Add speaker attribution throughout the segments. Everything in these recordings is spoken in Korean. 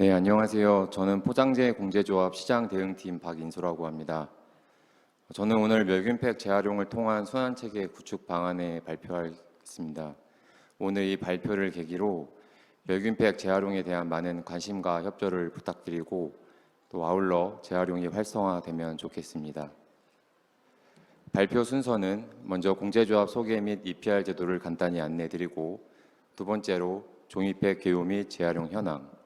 Speaker 1: 네, 안녕하세요. 저는 포장재 공제조합 시장 대응팀 박인수라고 합니다. 저는 오늘 멸균팩 재활용을 통한 순환 체계 구축 방안을 발표하겠습니다. 오늘 이 발표를 계기로 멸균팩 재활용에 대한 많은 관심과 협조를 부탁드리고 또 아울러 재활용이 활성화되면 좋겠습니다. 발표 순서는 먼저 공제조합 소개 및 EPR 제도를 간단히 안내드리고 두 번째로 종이팩 개요 및 재활용 현황,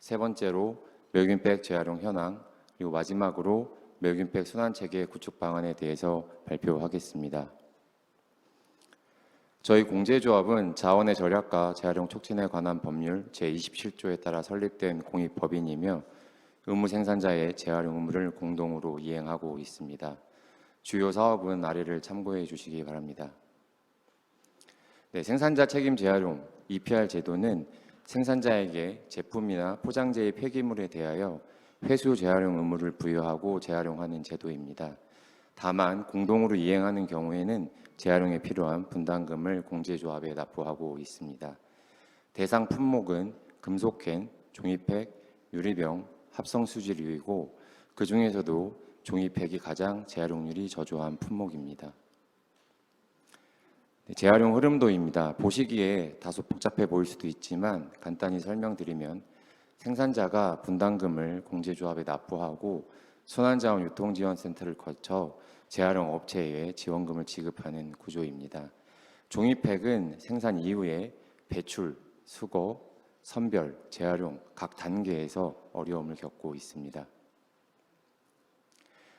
Speaker 1: 세 번째로 멸균팩 재활용 현황, 그리고 마지막으로 멸균팩 순환 체계 구축 방안에 대해서 발표하겠습니다. 저희 공제조합은 자원의 절약과 재활용 촉진에 관한 법률 제27조에 따라 설립된 공익법인이며 의무 생산자의 재활용 의무를 공동으로 이행하고 있습니다. 주요 사업은 아래를 참고해 주시기 바랍니다. 네, 생산자 책임 재활용 EPR 제도는 생산자에게 제품이나 포장재의 폐기물에 대하여 회수 재활용 의무를 부여하고 재활용하는 제도입니다. 다만 공동으로 이행하는 경우에는 재활용에 필요한 분담금을 공제조합에 납부하고 있습니다. 대상 품목은 금속캔, 종이팩, 유리병, 합성수지류이고 그 중에서도 종이팩이 가장 재활용률이 저조한 품목입니다. 네, 재활용 흐름도입니다. 보시기에 다소 복잡해 보일 수도 있지만 간단히 설명드리면 생산자가 분담금을 공제조합에 납부하고 순환자원 유통지원센터를 거쳐 재활용 업체에 지원금을 지급하는 구조입니다. 종이팩은 생산 이후에 배출, 수거, 선별, 재활용 각 단계에서 어려움을 겪고 있습니다.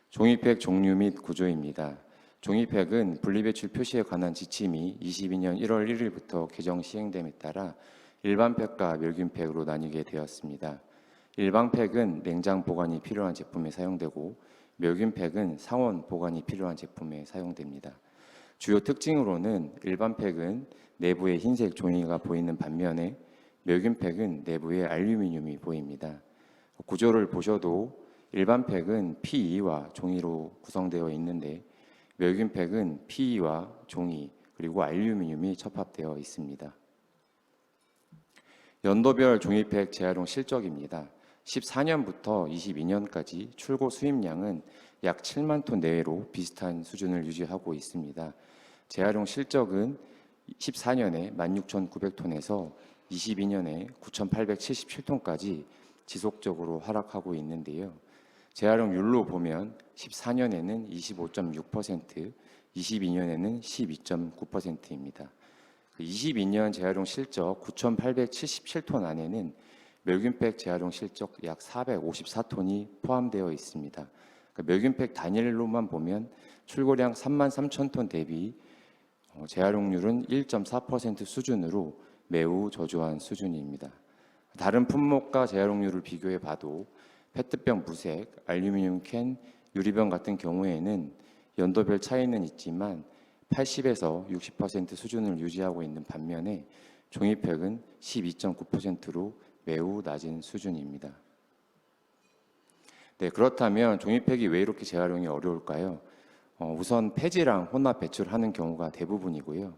Speaker 1: 종이팩 종류 및 구조입니다. 종이팩은 분리배출 표시에 관한 지침이 22년 1월 1일부터 개정 시행됨에 따라 일반팩과 멸균팩으로 나뉘게 되었습니다. 일반팩은 냉장 보관이 필요한 제품에 사용되고 멸균팩은 상온 보관이 필요한 제품에 사용됩니다. 주요 특징으로는 일반팩은 내부에 흰색 종이가 보이는 반면에 멸균팩은 내부에 알루미늄이 보입니다. 구조를 보셔도 일반팩은 PE와 종이로 구성되어 있는데 멸균팩은 PE와 종이 그리고 알루미늄이 접합되어 있습니다. 연도별 종이팩 재활용 실적입니다. 14년부터 22년까지 출고 수입량은 약 7만 톤 내외로 비슷한 수준을 유지하고 있습니다. 재활용 실적은 14년에 16,900톤에서 22년에 9,877톤까지 지속적으로 하락하고 있는데요. 재활용률로 보면 14년에는 25.6%, 22년에는 12.9%입니다. 22년 재활용 실적 9,877톤 안에는 멸균팩 재활용 실적 약 454톤이 포함되어 있습니다. 그러니까 멸균팩 단일로만 보면 출고량 3만 3천 톤 대비 어, 재활용률은 1.4% 수준으로 매우 저조한 수준입니다. 다른 품목과 재활용률을 비교해 봐도 페트병 무색, 알루미늄 캔, 유리병 같은 경우에는 연도별 차이는 있지만 80에서 60% 수준을 유지하고 있는 반면에 종이팩은 12.9%로 매우 낮은 수준입니다. 네, 그렇다면 종이팩이 왜 이렇게 재활용이 어려울까요? 어, 우선 폐지랑 혼합 배출하는 경우가 대부분이고요.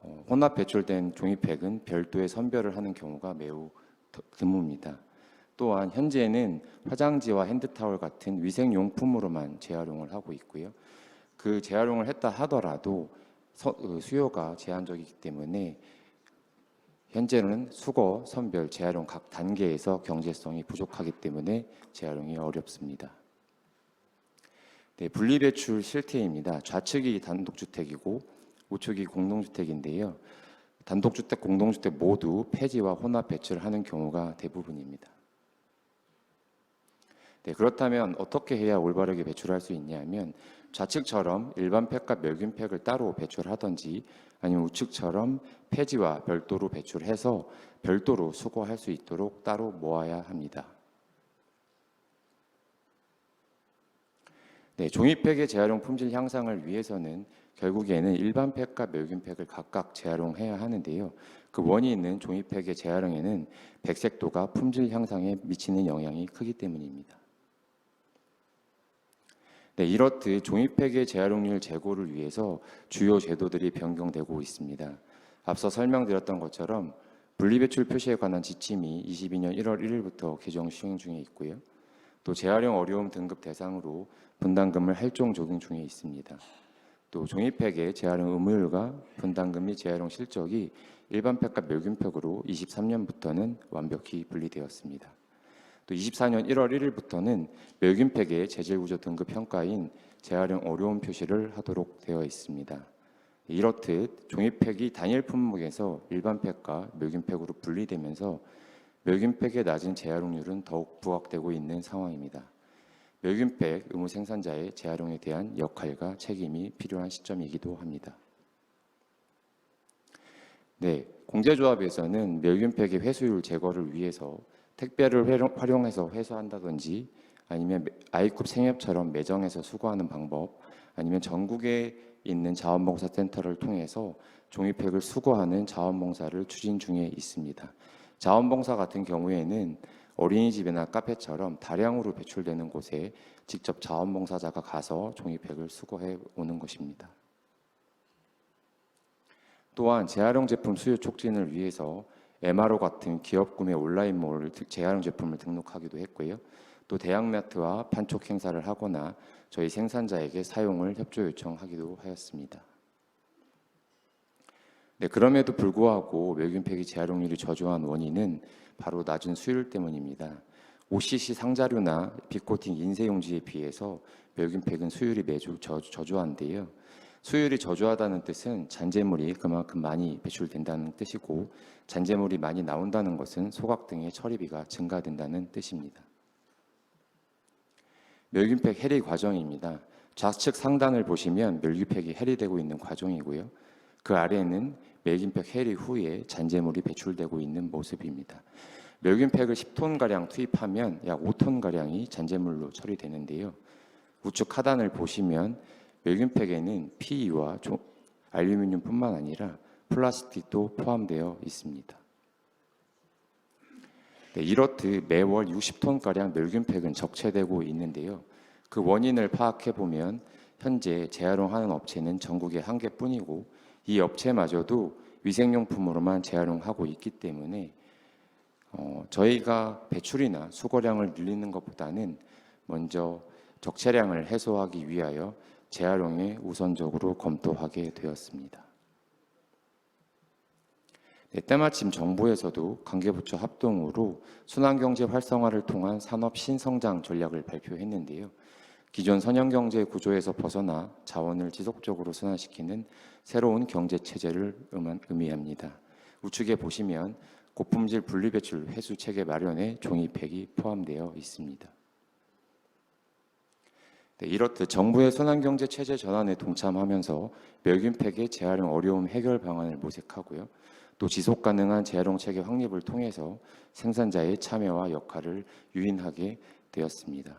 Speaker 1: 어, 혼합 배출된 종이팩은 별도의 선별을 하는 경우가 매우 드뭅니다. 또한 현재는 화장지와 핸드타월 같은 위생용품으로만 재활용을 하고 있고요. 그 재활용을 했다 하더라도 그 수요가 제한적이기 때문에 현재는 수거, 선별, 재활용 각 단계에서 경제성이 부족하기 때문에 재활용이 어렵습니다. 네, 분리배출 실태입니다. 좌측이 단독주택이고 우측이 공동주택인데요. 단독주택, 공동주택 모두 폐지와 혼합 배출을 하는 경우가 대부분입니다. 네, 그렇다면 어떻게 해야 올바르게 배출할 수 있냐면 좌측처럼 일반 팩과 멸균 팩을 따로 배출하든지 아니면 우측처럼 폐지와 별도로 배출해서 별도로 수거할 수 있도록 따로 모아야 합니다. 네, 종이팩의 재활용 품질 향상을 위해서는 결국에는 일반 팩과 멸균 팩을 각각 재활용해야 하는데요. 그 원인은 종이팩의 재활용에는 백색도가 품질 향상에 미치는 영향이 크기 때문입니다. 네, 이렇듯 종이팩의 재활용률 제고를 위해서 주요 제도들이 변경되고 있습니다. 앞서 설명드렸던 것처럼 분리배출 표시에 관한 지침이 22년 1월 1일부터 개정 시행 중에 있고요. 또 재활용 어려움 등급 대상으로 분담금을 할종 적용 중에 있습니다. 또 종이팩의 재활용 의무율과 분담금 및 재활용 실적이 일반 팩과 멸균팩으로 23년부터는 완벽히 분리되었습니다. 또 24년 1월 1일부터는 멸균팩의 재질 구조 등급 평가인 재활용 어려움 표시를 하도록 되어 있습니다. 이렇듯 종이팩이 단일 품목에서 일반 팩과 멸균팩으로 분리되면서 멸균팩의 낮은 재활용률은 더욱 부각되고 있는 상황입니다. 멸균팩 의무 생산자의 재활용에 대한 역할과 책임이 필요한 시점이기도 합니다. 네, 공제조합에서는 멸균팩의 회수율 제거를 위해서 택배를 활용- 활용해서 회수한다든지 아니면 아이쿱 생협처럼 매정해서 수거하는 방법 아니면 전국에 있는 자원봉사 센터를 통해서 종이팩을 수거하는 자원봉사를 추진 중에 있습니다. 자원봉사 같은 경우에는 어린이집이나 카페처럼 다량으로 배출되는 곳에 직접 자원봉사자가 가서 종이팩을 수거해 오는 것입니다. 또한 재활용 제품 수요 촉진을 위해서 MRO 같은 기업 구매 온라인몰 즉 재활용 제품을 등록하기도 했고요. 또 대학마트와 판촉 행사를 하거나 저희 생산자에게 사용을 협조 요청하기도 하였습니다. 네, 그럼에도 불구하고 멸균팩이 재활용률이 저조한 원인은 바로 낮은 수율 때문입니다. OCC 상자류나 비코팅 인쇄용지에 비해서 멸균팩은 수율이 매주 저, 저조한데요. 수율이 저조하다는 뜻은 잔재물이 그만큼 많이 배출된다는 뜻이고 잔재물이 많이 나온다는 것은 소각 등의 처리비가 증가된다는 뜻입니다. 멸균팩 해리 과정입니다. 좌측 상단을 보시면 멸균팩이 해리되고 있는 과정이고요. 그 아래는 멸균팩 해리 후에 잔재물이 배출되고 있는 모습입니다. 멸균팩을 10톤 가량 투입하면 약 5톤 가량이 잔재물로 처리되는데요. 우측 하단을 보시면 멸균팩에는 PE와 알루미늄뿐만 아니라 플라스틱도 포함되어 있습니다. 네, 이렇듯 매월 60톤가량 멸균팩은 적체되고 있는데요. 그 원인을 파악해 보면 현재 재활용하는 업체는 전국에 한 개뿐이고 이 업체마저도 위생용품으로만 재활용하고 있기 때문에 어, 저희가 배출이나 수거량을 늘리는 것보다는 먼저 적체량을 해소하기 위하여 재활용에 우선적으로 검토하게 되었습니다. 네, 때마침 정부에서도 관계부처 합동으로 순환경제 활성화를 통한 산업 신성장 전략을 발표했는데요. 기존 선형경제 구조에서 벗어나 자원을 지속적으로 순환시키는 새로운 경제 체제를 의미합니다. 우측에 보시면 고품질 분리배출 회수 체계 마련에 종이팩이 포함되어 있습니다. 네, 이렇듯 정부의 순환경제 체제 전환에 동참하면서 멸균팩의 재활용 어려움 해결 방안을 모색하고요. 또 지속 가능한 재활용 체계 확립을 통해서 생산자의 참여와 역할을 유인하게 되었습니다.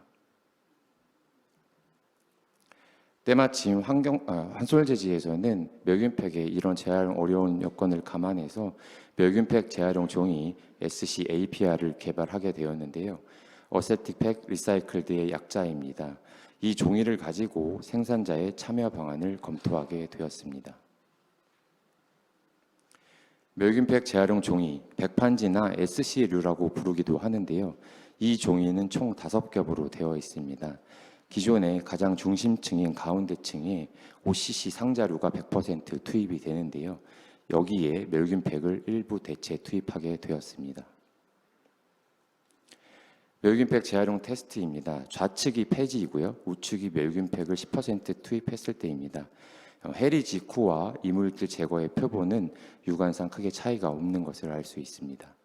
Speaker 1: 때마침 환경 아, 한솔제지에서는 멸균팩의 이런 재활용 어려운 여건을 감안해서 멸균팩 재활용 종이 SC APR을 개발하게 되었는데요. 어세틱팩 리사이클드의 약자입니다. 이 종이를 가지고 생산자의 참여 방안을 검토하게 되었습니다. 멸균팩 재활용 종이, 백판지나 SC류라고 부르기도 하는데요. 이 종이는 총 다섯 겹으로 되어 있습니다. 기존의 가장 중심층인 가운데층에 OCC 상자류가 100% 투입이 되는데요. 여기에 멸균팩을 일부 대체 투입하게 되었습니다. 멸균팩 재활용 테스트입니다. 좌측이 폐지이고요. 우측이 멸균팩을 10% 투입했을 때입니다. 해리 직후와 이물질 제거의 표본은 육안상 크게 차이가 없는 것을 알 수 있습니다.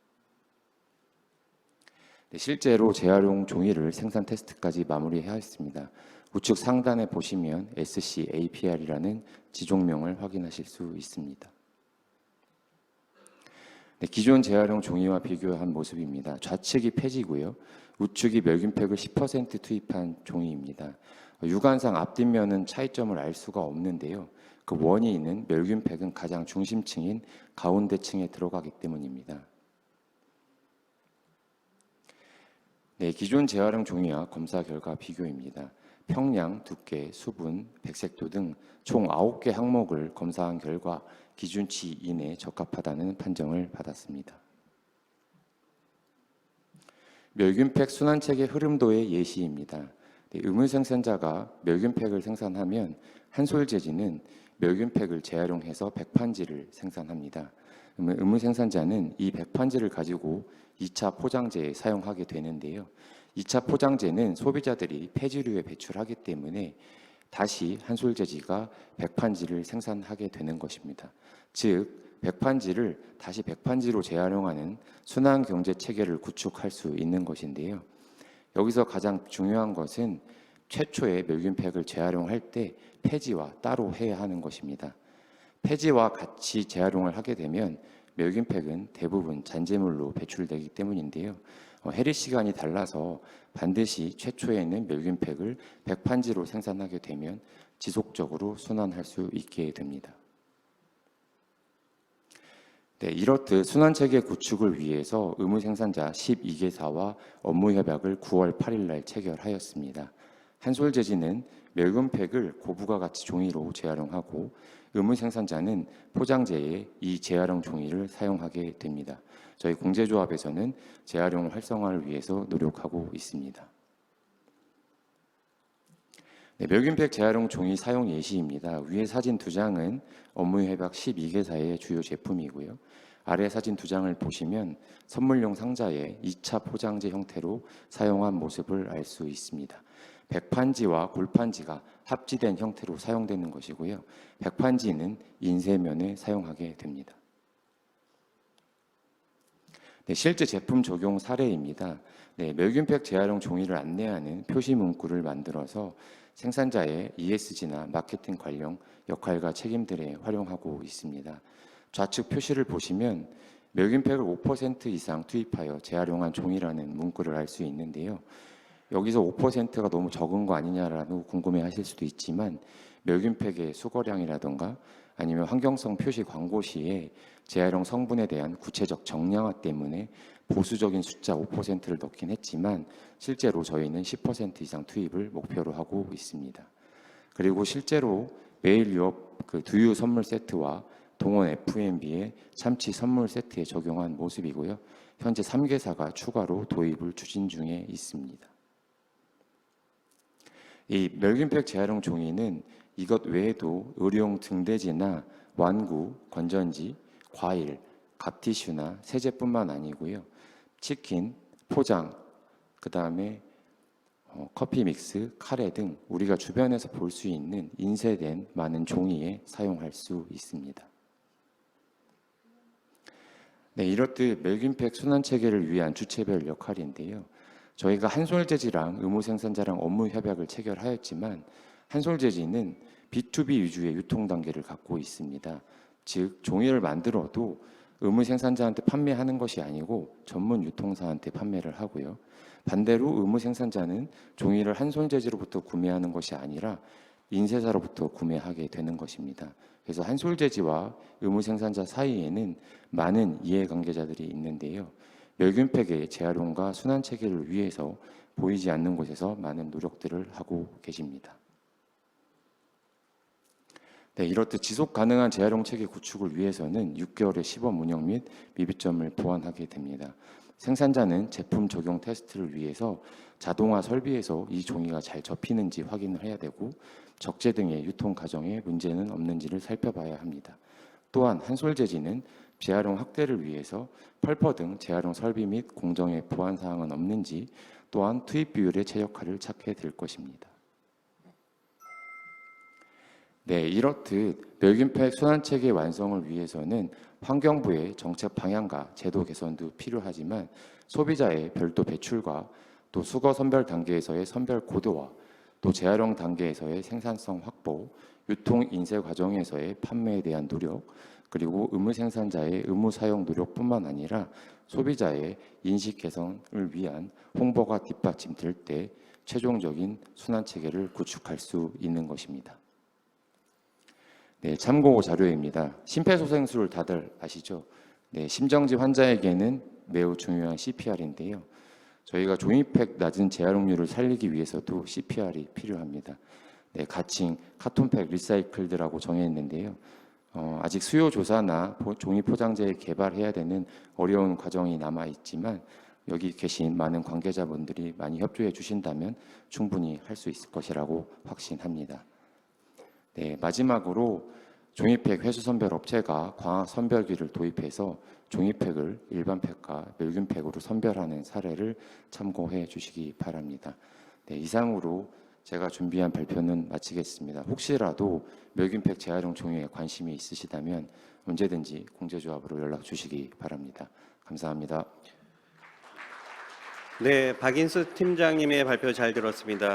Speaker 1: 네, 실제로 재활용 종이를 생산 테스트까지 마무리하였습니다. 우측 상단에 보시면 SC APR이라는 지종명을 확인하실 수 있습니다. 네, 기존 재활용 종이와 비교한 모습입니다. 좌측이 폐지고요. 우측이 멸균팩을 10% 투입한 종이입니다. 육안상 앞뒷면은 차이점을 알 수가 없는데요. 그 원인은 멸균팩은 가장 중심층인 가운데층에 들어가기 때문입니다. 네, 기존 재활용 종이와 검사 결과 비교입니다. 평량, 두께, 수분, 백색도 등 총 9개 항목을 검사한 결과 기준치 이내에 적합하다는 판정을 받았습니다. 멸균팩 순환책의 흐름도의 예시입니다. 네, 음을 생산자가 멸균팩을 생산하면 한솔재지는 멸균팩을 재활용해서 백판지를 생산합니다. 음을 생산자는 이 백판지를 가지고 2차 포장재에 사용하게 되는데요. 2차 포장재는 소비자들이 폐지류에 배출하기 때문에 다시 한솔재지가 백판지를 생산하게 되는 것입니다. 즉, 백판지를 다시 백판지로 재활용하는 순환 경제 체계를 구축할 수 있는 것인데요. 여기서 가장 중요한 것은 최초의 멸균팩을 재활용할 때 폐지와 따로 해야 하는 것입니다. 폐지와 같이 재활용을 하게 되면 멸균팩은 대부분 잔재물로 배출되기 때문인데요. 어, 해리 시간이 달라서 반드시 최초에는 멸균팩을 백판지로 생산하게 되면 지속적으로 순환할 수 있게 됩니다. 네, 이렇듯 순환 체계 구축을 위해서 의무 생산자 12개사와 업무 협약을 9월 8일 날 체결하였습니다. 한솔재지는 멸균팩을 고부가 가치 종이로 재활용하고 의무 생산자는 포장재에 이 재활용 종이를 사용하게 됩니다. 저희 공제조합에서는 재활용 활성화를 위해서 노력하고 있습니다. 네, 멸균팩 재활용 종이 사용 예시입니다. 위에 사진 두 장은 업무 협약 12개사의 주요 제품이고요. 아래 사진 두 장을 보시면 선물용 상자에 2차 포장재 형태로 사용한 모습을 알 수 있습니다. 백판지와 골판지가 합지된 형태로 사용되는 것이고요. 백판지는 인쇄면에 사용하게 됩니다. 네, 실제 제품 적용 사례입니다. 네, 멸균팩 재활용 종이를 안내하는 표시 문구를 만들어서 생산자의 ESG나 마케팅 관련 역할과 책임들에 활용하고 있습니다. 좌측 표시를 보시면 멸균팩을 5% 이상 투입하여 재활용한 종이라는 문구를 알 수 있는데요. 여기서 5%가 너무 적은 거 아니냐라고 궁금해 하실 수도 있지만 멸균팩의 수거량이라던가 아니면 환경성 표시 광고 시에 재활용 성분에 대한 구체적 정량화 때문에 보수적인 숫자 5%를 넣긴 했지만 실제로 저희는 10% 이상 투입을 목표로 하고 있습니다. 그리고 실제로 매일 유업 그 두유 선물 세트와 동원 FMB의 참치 선물 세트에 적용한 모습이고요. 현재 3개사가 추가로 도입을 추진 중에 있습니다. 이 멸균팩 재활용 종이는 이것 외에도 의료용 등대지나 완구, 건전지, 과일, 갑티슈나 세제뿐만 아니고요. 치킨, 포장, 그 다음에 어, 커피 믹스, 카레 등 우리가 주변에서 볼 수 있는 인쇄된 많은 종이에 사용할 수 있습니다. 네, 이렇듯 멸균팩 순환 체계를 위한 주체별 역할인데요. 저희가 한솔재지랑 의무 생산자랑 업무 협약을 체결하였지만 한솔재지는 B2B 위주의 유통 단계를 갖고 있습니다. 즉 종이를 만들어도 의무 생산자한테 판매하는 것이 아니고 전문 유통사한테 판매를 하고요. 반대로 의무 생산자는 종이를 한솔 재지로부터 구매하는 것이 아니라 인쇄사로부터 구매하게 되는 것입니다. 그래서 한솔 재지와 의무 생산자 사이에는 많은 이해관계자들이 있는데요. 멸균팩의 재활용과 순환 체계를 위해서 보이지 않는 곳에서 많은 노력들을 하고 계십니다. 네, 이렇듯 지속 가능한 재활용 체계 구축을 위해서는 6개월의 시범 운영 및 미비점을 보완하게 됩니다. 생산자는 제품 적용 테스트를 위해서 자동화 설비에서 이 종이가 잘 접히는지 확인을 해야 되고 적재 등의 유통 과정에 문제는 없는지를 살펴봐야 합니다. 또한 한솔 재지는 재활용 확대를 위해서 펄퍼 등 재활용 설비 및 공정의 보안 사항은 없는지 또한 투입 비율의 최적화를 찾게 될 것입니다. 네, 이렇듯 멸균팩 순환 체계 완성을 위해서는 환경부의 정책 방향과 제도 개선도 필요하지만 소비자의 별도 배출과 또 수거 선별 단계에서의 선별 고도와 또 재활용 단계에서의 생산성 확보, 유통 인쇄 과정에서의 판매에 대한 노력, 그리고 의무 생산자의 의무 사용 노력뿐만 아니라 소비자의 인식 개선을 위한 홍보가 뒷받침될 때 최종적인 순환 체계를 구축할 수 있는 것입니다. 네, 참고 자료입니다. 심폐소생술을 다들 아시죠? 네, 심정지 환자에게는 매우 중요한 CPR인데요. 저희가 종이팩 낮은 재활용률을 살리기 위해서도 CPR이 필요합니다. 네, 가칭 카톤팩 리사이클드라고 정해있는데요. 어, 아직 수요 조사나 종이 포장재 개발해야 되는 어려운 과정이 남아 있지만 여기 계신 많은 관계자분들이 많이 협조해 주신다면 충분히 할 수 있을 것이라고 확신합니다. 네, 마지막으로 종이팩 회수 선별 업체가 광학 선별기를 도입해서 종이팩을 일반 팩과 멸균 팩으로 선별하는 사례를 참고해 주시기 바랍니다. 네, 이상으로 제가 준비한 발표는 마치겠습니다. 혹시라도 멸균팩 재활용 종이에 관심이 있으시다면 언제든지 공제조합으로 연락 주시기 바랍니다. 감사합니다.
Speaker 2: 네, 박인수 팀장님의 발표 잘 들었습니다.